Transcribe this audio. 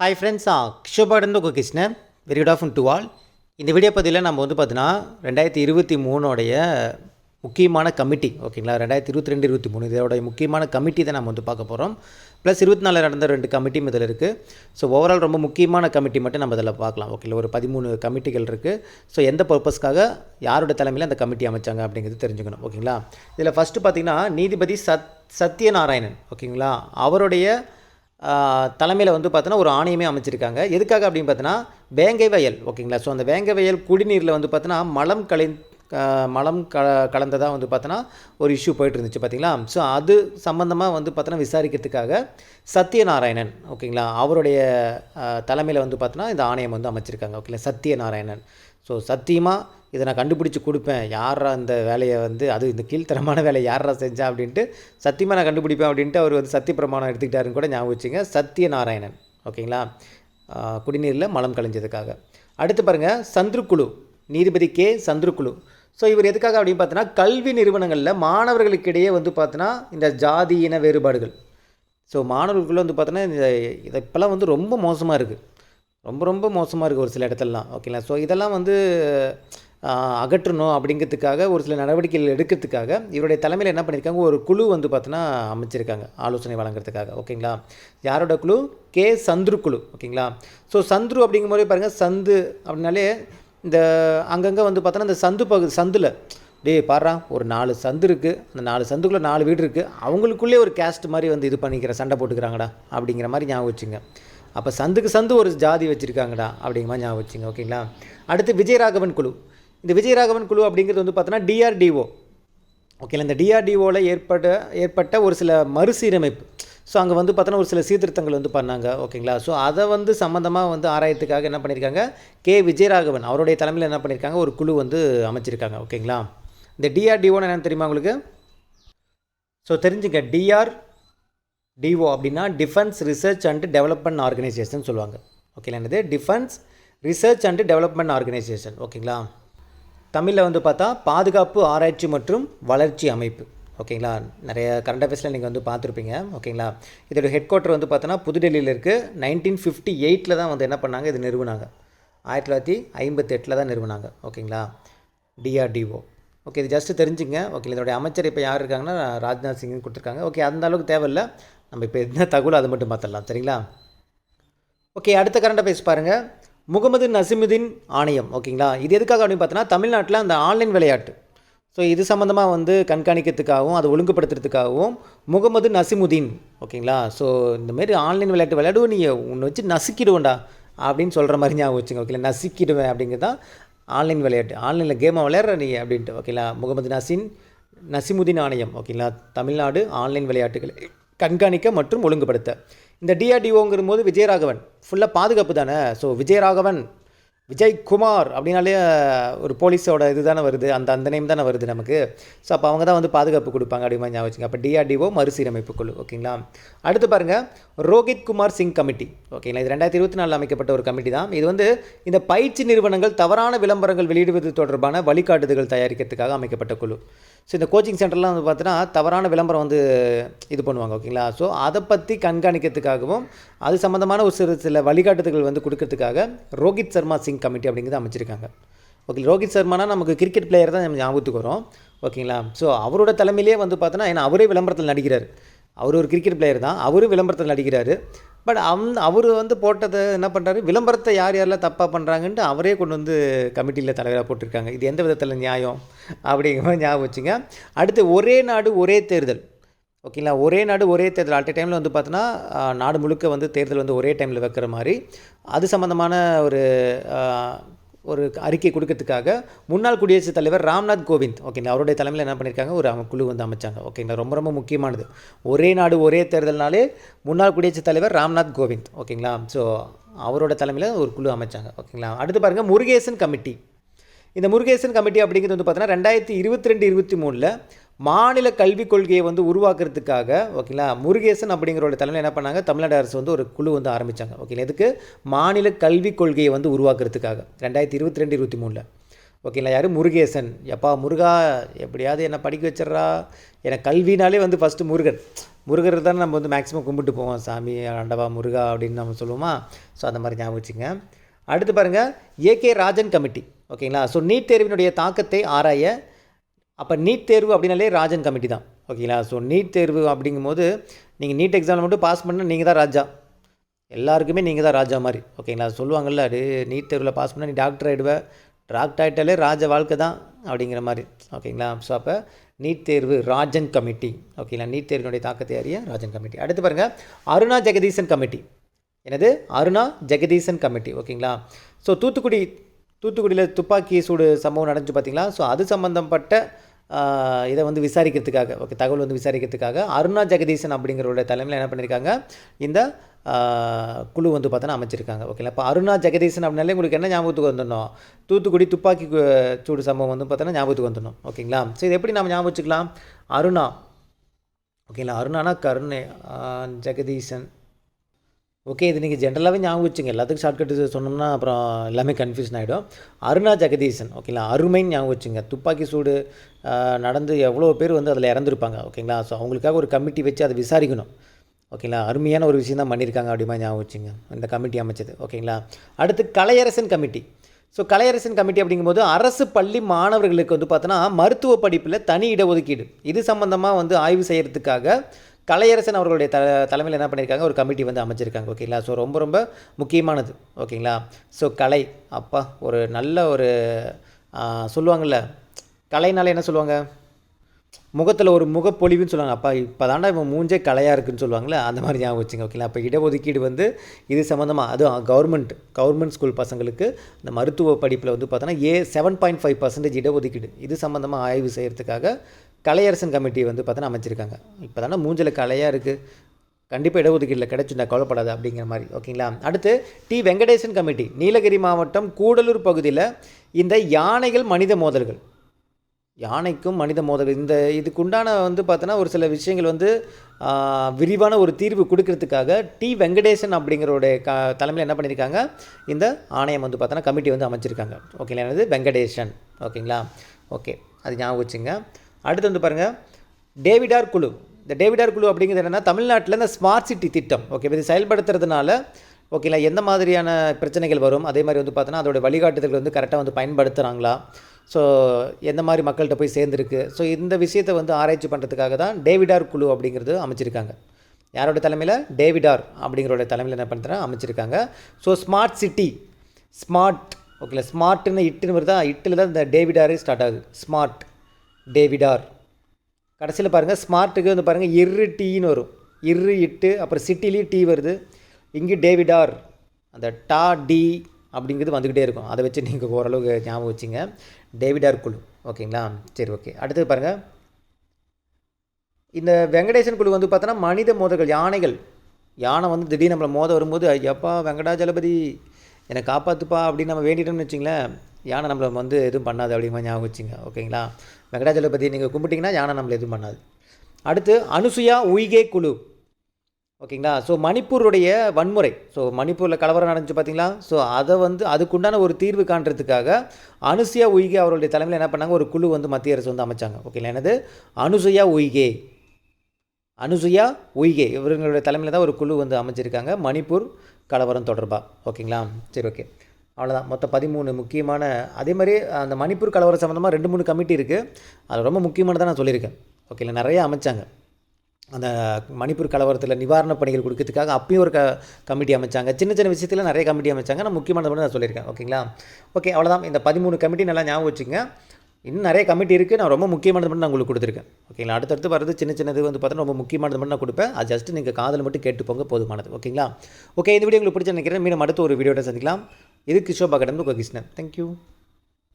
Hi friends ஆ கிஷோபாடந்து உங்கள் Krishnan. Very good afternoon to all இந்த வீடியோ பதிவில் நம்ம வந்து பார்த்தீங்கன்னா ரெண்டாயிரத்தி இருபத்தி மூணோடைய முக்கியமான கமிட்டி ஓகேங்களா? ரெண்டாயிரத்தி இருபத்தி ரெண்டு இருபத்தி மூணு இதோடைய முக்கியமான கமிட்டி தான் நம்ம வந்து பார்க்க போகிறோம் ப்ளஸ் இருபத்தி நாலு நடந்த ரெண்டு கமிட்டியும் இதில் இருக்குது ஸோ ஓவரால் ரொம்ப முக்கியமான கமிட்டி மட்டும் நம்ம இதில் பார்க்கலாம். ஓகேங்களா? ஒரு பதிமூணு கமிட்டிகள் இருக்குது ஸோ எந்த பர்பஸ்க்காக யாரோட தலைமையில் அந்த கமிட்டி அமைச்சாங்க அப்படிங்கிறது தெரிஞ்சுக்கணும். ஓகேங்களா? இதில் ஃபஸ்ட்டு பார்த்தீங்கன்னா நீதிபதி சத் சத்யநாராயணன் ஓகேங்களா? அவருடைய தலைமையில் வந்து பார்த்தோன்னா ஒரு ஆணையமே அமைச்சிருக்காங்க. எதுக்காக அப்படின்னு பார்த்தோன்னா வேங்கை வயல் ஓகேங்களா? ஸோ அந்த வேங்கை வயல் குடிநீரில் வந்து பார்த்தோன்னா மலம் கலை மலம் க கலந்ததாக வந்து பார்த்தோன்னா ஒரு இஷ்யூ போயிட்டு இருந்துச்சு பார்த்தீங்களா ஸோ அது சம்மந்தமாக வந்து பார்த்தோன்னா விசாரிக்கிறதுக்காக சத்யநாராயணன் ஓகேங்களா? அவருடைய தலைமையில் வந்து பார்த்தோன்னா இந்த ஆணையம் வந்து அமைச்சிருக்காங்க ஓகேங்களா? சத்யநாராயணன். ஸோ சத்தியமாக இதை நான் கண்டுபிடிச்சி கொடுப்பேன். யாரா இந்த வேலையை வந்து அது இந்த கீழ்த்தரமான வேலையை யாரா செஞ்சா அப்படின்ட்டு சத்தியமாக நான் கண்டுபிடிப்பேன் அப்படின்ட்டு அவர் வந்து சத்திய பிரமாணம் எடுத்துக்கிட்டாருன்னு கூட ஞாபகம் வச்சுங்க. சத்யநாராயணன் ஓகேங்களா? குடிநீரில் மலம் கழிஞ்சதுக்காக. அடுத்து பாருங்கள் சந்துருக்குழு நீதிபதி கே. சந்துருக்குழு ஸோ இவர் எதுக்காக அப்படின்னு பார்த்தோன்னா கல்வி நிறுவனங்களில் மாணவர்களுக்கிடையே வந்து பார்த்தோன்னா இந்த ஜாதி இன வேறுபாடுகள். ஸோ மாணவர்களுக்குள்ளே வந்து பார்த்தோன்னா இந்த இதை இப்போல்லாம் வந்து ரொம்ப மோசமாக இருக்குது ரொம்ப ரொம்ப மோசமாக இருக்குது ஒரு சில இடத்துலலாம். ஓகேங்களா ஸோ இதெல்லாம் வந்து அகற்றணும் அப்படிங்கிறதுக்காக ஒரு சில நடவடிக்கைகள் எடுக்கிறதுக்காக இவருடைய தலைமையில் என்ன பண்ணியிருக்காங்க ஒரு குழு வந்து பார்த்தோன்னா அமைச்சிருக்காங்க ஆலோசனை வழங்குறதுக்காக. ஓகேங்களா யாரோட குழு? கே சந்துரு குழு. ஓகேங்களா ஸோ சந்துரு அப்படிங்கும்போது பாருங்கள் சந்து அப்படின்னாலே இந்த அங்கங்கே வந்து பார்த்தோன்னா இந்த சந்து பகுதி சந்தில். டேய் பாடுறா ஒரு நாலு சந்து இருக்குது அந்த நாலு சந்துக்குள்ளே நாலு வீடு இருக்குது அவங்களுக்குள்ளே ஒரு கேஸ்ட் மாதிரி வந்து இது பண்ணிக்கிற சண்டை போட்டுக்கிறாங்கடா அப்படிங்கிற மாதிரி ஞாபகம் வச்சுங்க. அப்போ சந்துக்கு சந்து ஒரு ஜாதி வச்சுருக்காங்கடா அப்படிங்கிற மாதிரி ஞாபகம் வச்சுங்க ஓகேங்களா? அடுத்து விஜயராகவன் குழு. இந்த விஜயராகவன் குழு அப்படிங்கிறது வந்து பார்த்தோன்னா டிஆர்டிஓ ஓகேங்களா? இந்த டிஆர்டிஓவில் ஏற்பட்ட ஏற்பட்ட ஒரு சில மறுசீரமைப்பு. ஸோ அங்கே வந்து பார்த்தோன்னா ஒரு சில சீர்திருத்தங்கள் வந்து பண்ணாங்க ஓகேங்களா? ஸோ அதை வந்து சம்மந்தமாக வந்து ஆராயத்துக்காக என்ன பண்ணியிருக்காங்க? கே. விஜயராகவன் அவருடைய தலைமையில் என்ன பண்ணியிருக்காங்க? ஒரு குழு வந்து அமைச்சிருக்காங்க ஓகேங்களா? இந்த டிஆர்டிஓன்னு என்னென்னு தெரியுமா உங்களுக்கு? ஸோ தெரிஞ்சுங்க. டிஆர் டிஓ அப்படின்னா defence research and development organisation சொல்லுவாங்க. ஓகேங்களா? என்னது? Defence research and development organisation ஓகேங்களா? தமிழில் வந்து பார்த்தா பாதுகாப்பு ஆராய்ச்சி மற்றும் வளர்ச்சி அமைப்பு. ஓகேங்களா? நிறைய கரண்ட் அஃபேர்ஸில் நீங்கள் வந்து பார்த்துருப்பீங்க. ஓகேங்களா? இதோட ஹெட் குவார்ட்டர் வந்து பார்த்தோன்னா புதுடெல்லியில் இருக்குது நைன்டீன் ஃபிஃப்டி எயிட்டில் தான் வந்து என்ன பண்ணாங்க? இது நிறுவனாங்க. ஆயிரத்தி தொள்ளாயிரத்தி ஐம்பத்தெட்டில் தான் நிறுவனாங்க. ஓகேங்களா? டிஆர்டிஓ ஓகே இது ஜஸ்ட்டு தெரிஞ்சுங்க. ஓகே இதோடைய அமைச்சர் இப்போ யார் இருக்காங்கன்னா ராஜ்நாத் சிங்னு கொடுத்துருக்காங்க. ஓகே அந்த அளவுக்கு தேவையில்லை. நம்ம இப்போ என்ன தகவல் அது மட்டும் பார்த்துடலாம். சரிங்களா? ஓகே அடுத்த கரண்ட் அஃபேர்ஸ் பாருங்கள் முகமது நசிமுதீன் ஆணையம். ஓகேங்களா? இது எதுக்காக அப்படின்னு பார்த்தோன்னா தமிழ்நாட்டில் அந்த ஆன்லைன் விளையாட்டு. ஸோ இது சம்மந்தமாக வந்து கண்காணிக்கிறதுக்காகவும் அதை ஒழுங்குபடுத்துறதுக்காகவும் முகமது நசிமுதீன் ஓகேங்களா? ஸோ இந்தமாரி ஆன்லைன் விளையாட்டு விளையாடுவோம் நீ உன்னை வச்சு நசுக்கிடுவோண்டா அப்படின்னு சொல்கிற மாதிரி ஞாபகம் வச்சுங்க ஓகேங்களா? நசுக்கிடுவேன் அப்படிங்கிறது தான் ஆன்லைன் விளையாட்டு. ஆன்லைனில் கேமை விளையாடுற நீ அப்படின்ட்டு ஓகேங்களா? முகமது நசீன் நசிமுதீன் ஆணையம் ஓகேங்களா? தமிழ்நாடு ஆன்லைன் விளையாட்டுகளை கண்காணிக்க மற்றும் ஒழுங்குபடுத்த. இந்த டிஆர்டிஓங்கிற போது விஜயராகவன் ஃபுல்லாக பாதுகாப்பு தானே? ஸோ விஜயராகவன் விஜய் குமார் அப்படின்னாலே ஒரு போலீஸோட இது தானே வருது. அந்த அந்த நேம் தானே வருது நமக்கு. ஸோ அப்போ அவங்க தான் வந்து பாதுகாப்பு கொடுப்பாங்க அப்படி மாதிரி ஞாபகம் வச்சுங்க அப்போ டிஆர்டிஓ மறுசீரமைப்பு குழு ஓகேங்களா? அடுத்து பாருங்கள் ரோஹித் குமார் சிங் கமிட்டி ஓகேங்களா? இது ரெண்டாயிரத்தி இருபத்தி நாலில் அமைக்கப்பட்ட ஒரு கமிட்டி தான். இது வந்து இந்த பயிற்சி நிறுவனங்கள் தவறான விளம்பரங்கள் வெளியிடுவது தொடர்பான வழிகாட்டுதல்கள் தயாரிக்கிறதுக்காக அமைக்கப்பட்ட குழு. ஸோ இந்த கோச்சிங் சென்டர்லாம் வந்து பார்த்தீங்கன்னா தவறான விளம்பரம் வந்து இது பண்ணுவாங்க ஓகேங்களா ஸோ அதை பற்றி கண்காணிக்கிறதுக்காகவும் அது சம்மந்தமான ஒரு சிறு சில வழிகாட்டுதல்கள் வந்து கொடுக்கறதுக்காக ரோஹித் சர்மா சிங் கமிட்டி அப்படிங்கிறது அமைச்சிருக்காங்க. ஓகே ரோஹித் சர்மானா நமக்கு கிரிக்கெட் பிளேயர் தான் நம்ம ஞாபகத்துக்கு வரும் ஓகேங்களா ஸோ அவரோட தலைமையிலே வந்து பார்த்தோன்னா ஏன்னா அவரே விளம்பரத்தில் நடிக்கிறார். அவர் ஒரு கிரிக்கெட் பிளேயர் தான் அவரும் விளம்பரத்தில் நடிக்கிறாரு. பட் அவ் அவர் வந்து போட்டதை என்ன பண்ணுறாரு விளம்பரத்தை யார் யாரெல்லாம் தப்பாக பண்ணுறாங்கன்ட்டு அவரே கொண்டு வந்து கமிட்டியில் தலைவராக போட்டிருக்காங்க. இது எந்த விதத்தில் நியாயம்? அப்படிங்கிற மாதிரி ஞாபகம் வச்சுங்க. அடுத்து ஒரே நாடு ஒரே தேர்தல். ஓகேங்களா? ஒரே நாடு ஒரே தேர்தல். அட் டைமில் வந்து பார்த்தோன்னா நாடு முழுக்க வந்து தேர்தல் வந்து ஒரே டைமில் வைக்கிற மாதிரி. அது சம்மந்தமான ஒரு ஒரு அறிக்கை கொடுக்கறதுக்காக முன்னாள் குடியரசுத் தலைவர் ராம்நாத் கோவிந்த். ஓகேங்களா அவருடைய தலைமையில் என்ன பண்ணியிருக்காங்க ஒரு குழு வந்து அமைச்சாங்க. ஓகேங்களா ரொம்ப ரொம்ப முக்கியமானது. ஒரே நாடு ஒரே தேர்தல்னாலே முன்னாள் குடியரசுத் தலைவர் ராம்நாத் கோவிந்த். ஓகேங்களா ஸோ அவரோட தலைமையில் ஒரு குழு அமைச்சாங்க. ஓகேங்களா அடுத்து பாருங்கள் முருகேசன் கமிட்டி. இந்த முருகேசன் கமிட்டி அப்படிங்கிறது வந்து பார்த்தோன்னா ரெண்டாயிரத்தி இருபத்தி ரெண்டு இருபத்தி மூணில் மாநில கல்விக் கொள்கையை வந்து உருவாக்குறதுக்காக ஓகேங்களா முருகேசன் அப்படிங்கிறோட தலைமையில் என்ன பண்ணாங்க தமிழ்நாடு அரசு வந்து ஒரு குழு வந்து ஆரம்பித்தாங்க ஓகேங்களா எதுக்கு? மாநில கல்விக் கொள்கையை வந்து உருவாக்குறதுக்காக. ரெண்டாயிரத்தி இருபத்தி ரெண்டு இருபத்தி மூணில். ஓகேங்களா யார்? முருகேசன். எப்பா முருகா எப்படியாவது என்னை படிக்க வச்சிட்றா. எனக்கு கல்வினாலே வந்து ஃபஸ்ட்டு முருகன். முருகர் தானே நம்ம வந்து மேக்ஸிமம் கும்பிட்டு போவோம். சாமி ஆண்டவா முருகா அப்படின்னு நம்ம சொல்லுவோமா? ஸோ அந்த மாதிரி ஞாபகம் வச்சுங்க அடுத்து பாருங்கள் ஏகே ராஜன் கமிட்டி. ஓகேங்களா ஸோ நீட் தேர்வினுடைய தாக்கத்தை ஆராய அப்போ நீட் தேர்வு அப்படின்னாலே ராஜன் கமிட்டி தான். ஓகேங்களா ஸோ நீட் தேர்வு அப்படிங்கும்போது நீங்கள் நீட் எக்ஸாமில் மட்டும் பாஸ் பண்ணால் நீங்கள் தான் ராஜா. எல்லாருக்குமே நீங்கள் தான் ராஜா மாதிரி. ஓகேங்களா சொல்லுவாங்கள்ல அது நீட் தேர்வில் பாஸ் பண்ணால் நீ டாக்டர் ஆகிடுவேன் டாக்டர் ஆகிட்டாலே ராஜ வாழ்க்கை தான் அப்படிங்கிற மாதிரி. ஓகேங்களா ஸோ அப்போ நீட் தேர்வு ராஜன் கமிட்டி ஓகேங்களா நீட் தேர்வினுடைய தாக்கத்தை அறிய ராஜன் கமிட்டி அடுத்து பாருங்கள் அருணா ஜெகதீசன் கமிட்டி எனது அருணா ஜெகதீசன் கமிட்டி ஓகேங்களா ஸோ தூத்துக்குடி தூத்துக்குடியில் துப்பாக்கி சூடு சம்பவம் நடந்துச்சு பார்த்தீங்களா ஸோ அது சம்மந்தப்பட்ட இதை வந்து விசாரிக்கிறதுக்காக ஓகே தகவல் வந்து விசாரிக்கிறதுக்காக அருணா ஜெகதீசன் அப்படிங்கிறவருடைய தலைமையில் என்ன பண்ணியிருக்காங்க இந்த குழு வந்து பார்த்தோன்னா அமைச்சிருக்காங்க. ஓகேங்களா? இப்போ அருணா ஜெகதீசன் அப்படின்னாலே உங்களுக்கு என்ன ஞாபகத்துக்கு வந்துடணும்? தூத்துக்குடி துப்பாக்கி சூடு சம்பவம் வந்து பார்த்தோன்னா ஞாபகத்துக்கு வந்துடணும். ஓகேங்களா? ஸோ இது எப்படி நம்ம ஞாபகம் வச்சுக்கலாம் அருணா. ஓகேங்களா? அருணானா கருணை ஜெகதீசன். ஓகே இது நீங்கள் ஜென்ரலாகவே ஞாபகம் வச்சுங்க. எல்லாத்துக்கும் ஷார்ட்கட் சொன்னோம்னா அப்புறம் எல்லாமே கன்ஃபியூஷன் ஆகிடும் அருணா ஜெகதீசன் ஓகேங்களா அருமைன்னு ஞாபகம் வச்சுங்க. துப்பாக்கி சூடு நடந்து எவ்வளோ பேர் வந்து அதில் இறந்துருப்பாங்க ஓகேங்களா ஸோ அவங்களுக்காக ஒரு கமிட்டி வச்சு அதை விசாரிக்கணும் ஓகேங்களா அருமையான ஒரு விஷயம் தான் பண்ணியிருக்காங்க அப்படிமா ஞாபகம் வச்சுங்க இந்த கமிட்டி அமைச்சது ஓகேங்களா அடுத்து Kalaiyarasan committee so Kalaiyarasan committee அப்படிங்கும்போது அரசு பள்ளி மாணவர்களுக்கு வந்து பார்த்தோன்னா மருத்துவ படிப்பில் தனி இடஒதுக்கீடு. இது சம்மந்தமாக வந்து ஆய்வு செய்கிறதுக்காக கலையரசன் அவர்களுடைய த தலைமையில் என்ன பண்ணியிருக்காங்க ஒரு கமிட்டி வந்து அமைச்சிருக்காங்க ஓகேங்களா? ஸோ ரொம்ப ரொம்ப முக்கியமானது ஓகேங்களா? ஸோ கலை அப்பா ஒரு நல்ல ஒரு சொல்லுவாங்கள்ல கலைனால என்ன சொல்லுவாங்க? முகத்தில் ஒரு முகப்பொலிவுன்னு சொல்லுவாங்க. அப்பா இப்போ தாண்டா இவன் மூஞ்சே கலையாக இருக்குன்னு சொல்லுவாங்களே அந்த மாதிரி ஞாபகம் வச்சுங்க ஓகேங்களா? அப்போ இடஒதுக்கீடு வந்து இது சம்மந்தமாக அதுவும் கவர்மெண்ட் கவர்மெண்ட் ஸ்கூல் பசங்களுக்கு இந்த மருத்துவ படிப்பில் வந்து பார்த்தோன்னா a seven point five percentage இடஒதுக்கீடு. இது சம்மந்தமாக ஆய்வு செய்கிறதுக்காக கலையரசன் கமிட்டி வந்து பார்த்தோன்னா அமைச்சிருக்காங்க. இப்போ தானே மூஞ்சில் கலையாக இருக்குது கண்டிப்பாக இடஒதுக்கீட்டில் கிடைச்சுட்டா கவலைப்படாது அப்படிங்கிற மாதிரி. ஓகேங்களா? அடுத்து டி. வெங்கடேசன் கமிட்டி. நீலகிரி மாவட்டம் கூடலூர் பகுதியில் இந்த யானைகள் மனித மோதல்கள். யானைக்கும் மனித மோதல் இந்த இதுக்குண்டான வந்து பார்த்தோன்னா ஒரு சில விஷயங்கள் வந்து விரிவான ஒரு தீர்வு கொடுக்கறதுக்காக டி. வெங்கடேசன் அப்படிங்கிறோடைய க தலைமையில் என்ன பண்ணியிருக்காங்க இந்த ஆணையம் வந்து பார்த்தோன்னா கமிட்டி வந்து அமைச்சிருக்காங்க. ஓகேங்களா? என்னது? வெங்கடேசன். ஓகேங்களா? ஓகே. அது ஞாபகம் வச்சுங்க. அடுத்து வந்து பாருங்கள் டேவிடார் குழு. இந்த டேவிடார் குழு அப்படிங்கிறது என்னென்னா தமிழ்நாட்டில் இந்த ஸ்மார்ட் சிட்டி திட்டம். ஓகே இது செயல்படுத்துறதுனால ஓகேங்களா எந்த மாதிரியான பிரச்சனைகள் வரும்? அதே மாதிரி வந்து பார்த்தோன்னா அதோட வழிகாட்டுதல்கள் வந்து கரெக்டாக வந்து பயன்படுத்துகிறாங்களா ஸோ எந்த மாதிரி மக்கள்கிட்ட போய் சேர்ந்துருக்கு? ஸோ இந்த விஷயத்தை வந்து ஆராய்ச்சி பண்ணுறதுக்காக தான் டேவிடார் குழு அப்படிங்கிறது அமைச்சிருக்காங்க. யாரோட தலைமையில்? டேவிடார் அப்படிங்கிறோட தலைமையில் என்ன பண்ணுறா அமைச்சிருக்காங்க. ஸோ ஸ்மார்ட் சிட்டி ஸ்மார்ட் ஓகேங்களா ஸ்மார்ட்னு இட்டுன்னு வருதா? இட்டில் தான் இந்த டேவிடாரே ஸ்டார்ட் ஆகுது. ஸ்மார்ட் டேவிடார். கடைசியில் பாருங்கள் ஸ்மார்ட்டுக்கு வந்து பாருங்கள் இரு டீன்னு வரும். இரு இட்டு அப்புறம் சிட்டிலையும் டீ வருது. இங்கே டேவிடார். அந்த டா டி அப்படிங்கிறது வந்துக்கிட்டே இருக்கும். அதை வச்சு நீங்கள் ஓரளவுக்கு ஞாபகம் வச்சுங்க. டேவிடார் குழு. ஓகேங்களா? சரி ஓகே. அடுத்தது பாருங்கள் இந்த வெங்கடேசன் குழு வந்து பார்த்தோன்னா மனித மோதல்கள் யானைகள். யானை வந்து திடீர்னு நம்மளை மோத வரும்போது ஐயப்பா வெங்கடாஜலபதி என்னை காப்பாற்றுப்பா அப்படின்னு நம்ம வேண்டிட்டோம்னு வச்சிங்களேன் யானை நம்மளை வந்து எதுவும் பண்ணாது அப்படிங்கிற ஞாபகம் வச்சுங்க ஓகேங்களா? வெங்கடாஜலபதி நீங்கள் கும்பிட்டிங்கன்னா யானை நம்மளை எதுவும் பண்ணாது. அடுத்து அனுசுயா உய்கே குழு ஓகேங்களா? ஸோ மணிப்பூருடைய வன்முறை ஸோ மணிப்பூரில் கலவரம் நடந்துச்சு பார்த்தீங்களா ஸோ அதை வந்து அதுக்குண்டான ஒரு தீர்வு காண்றதுக்காக அனுசுயா உய்கே அவருடைய தலைமையில் என்ன பண்ணாங்க? ஒரு குழு வந்து மத்திய அரசு வந்து அமைச்சாங்க ஓகேங்களா? என்னது? அனுசுயா உய்கே. அனுசுயா உய்கே இவர்களுடைய தலைமையில் தான் ஒரு குழு வந்து அமைச்சிருக்காங்க மணிப்பூர் கலவரம் தொடர்பாக ஓகேங்களா? சரி ஓகே. அவ்வளோதான் மொத்தம் பதிமூணு முக்கியமான அதே மாதிரி அந்த மணிப்பூர் கலவரம் சம்மந்தமாக ரெண்டு மூணு கமிட்டி இருக்குது அது ரொம்ப முக்கியமானதாக நான் சொல்லியிருக்கேன். ஓகேங்களா? நிறைய அமைச்சாங்க. அந்த மணிப்பூர் கலவரத்தில் நிவாரணப் பணிகள் கொடுக்கறதுக்காக அப்பயும் ஒரு க கமிட்டி அமைச்சாங்க. சின்ன சின்ன விஷயத்தில் நிறைய கமிட்டி அமைச்சாங்க. நான் முக்கியமானது மட்டும் நான் சொல்லியிருக்கேன். ஓகேங்களா? ஓகே அவ்வளோதான் இந்த பதிமூணு கமிட்டி நல்லா ஞாபகம் வச்சுங்க இன்னும் நிறைய கமிட்டி இருக்குது நான் ரொம்ப முக்கியமானது மட்டும் நான் உங்களுக்கு கொடுத்துருக்கேன். ஓகேங்களா அடுத்தடுத்து வரது சின்ன சின்னது வந்து பார்த்தோன்னா ரொம்ப முக்கியமானது மட்டும் நான் கொடுப்பேன். அது ஜஸ்ட் நீங்கள் காதில் மட்டும் கேட்டு போங்க போதுமானது. ஓகேங்களா ஓகே இந்த வீடியோ உங்களுக்கு பிடிச்சி நினைக்கிறேன். மீண்டும் அடுத்த ஒரு வீடியோட சந்திக்கலாம். இது கிஷோபா கடந்து கிருஷ்ணன். தேங்க்யூ